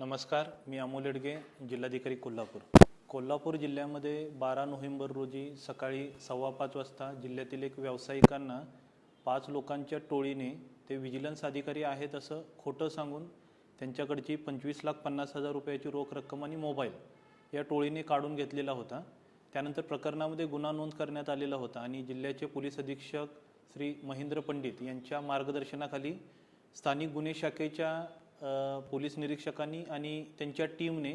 नमस्कार मी अमोल येडगे जिल्हाधिकारी कोल्हापूर. कोल्हापूर जिल्ह्यामध्ये बारा नोव्हेंबर रोजी सकाळी सव्वा पाच वाजता जिल्ह्यातील एक व्यावसायिकांना पाच लोकांच्या टोळीने ते विजिलन्स अधिकारी आहेत असं खोटं सांगून त्यांच्याकडची पंचवीस लाख पन्नास हजार रुपयाची रोख रक्कम आणि मोबाईल या टोळीने काढून घेतलेला होता. त्यानंतर प्रकरणामध्ये गुन्हा नोंद करण्यात आलेला होता आणि जिल्ह्याचे पोलीस अधीक्षक श्री महेंद्र पंडित यांच्या मार्गदर्शनाखाली स्थानिक गुन्हे शाखेच्या पोलीस निरीक्षकांनी आणि त्यांच्या टीमने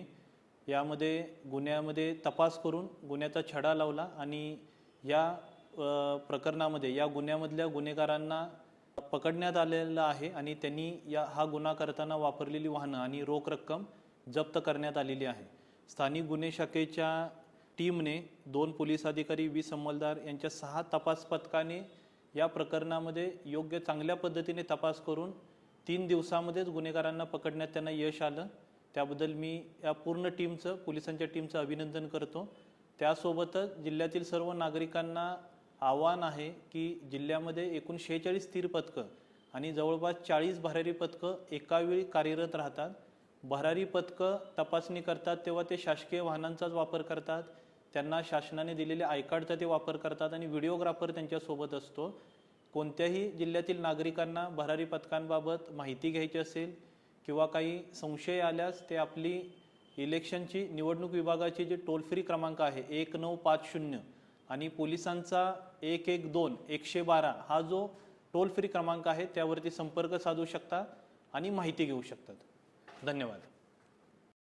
यामध्ये गुन्ह्यामध्ये तपास करून गुन्ह्याचा छडा लावला आणि या प्रकरणामध्ये या गुन्ह्यामधल्या गुन्हेगारांना पकडण्यात आलेलं आहे आणि त्यांनी या हा गुन्हा करताना वापरलेली वाहनं आणि रोख रक्कम जप्त करण्यात आलेली आहे. स्थानिक गुन्हे शाखेच्या टीमने दोन पोलीस अधिकारी वीस अंमलदार यांच्या सहा तपास पथकाने या प्रकरणामध्ये योग्य चांगल्या पद्धतीने तपास करून तीन दिवसामध्येच गुन्हेगारांना पकडण्यात त्यांना यश आलं. त्याबद्दल मी या पूर्ण टीमचं पोलिसांच्या टीमचं अभिनंदन करतो. त्यासोबतच जिल्ह्यातील सर्व नागरिकांना आव्हान आहे की जिल्ह्यामध्ये एकूण शेहेचाळीस स्थिर पथकं आणि जवळपास चाळीस भरारी पथकं एकावेळी कार्यरत राहतात. भरारी पथकं तपासणी करतात तेव्हा ते शासकीय वाहनांचाच वापर करतात. त्यांना शासनाने दिलेले आयकार्डचा ते वापर करतात आणि व्हिडिओग्राफर त्यांच्यासोबत असतो. कोणत्याही जिल्ह्यातील नागरिकांना भरारी पथकांबाबत माहिती घ्यायची असेल किंवा काही संशय आल्यास ते आपली इलेक्शनची निवडणूक विभागाची जी टोल फ्री क्रमांक आहे एक नऊ पाच शून्य आणि पोलिसांचा एक एक दोन एकशे बारा हा जो टोल फ्री क्रमांक आहे त्यावरती संपर्क साधू शकता आणि माहिती घेऊ शकतात. धन्यवाद.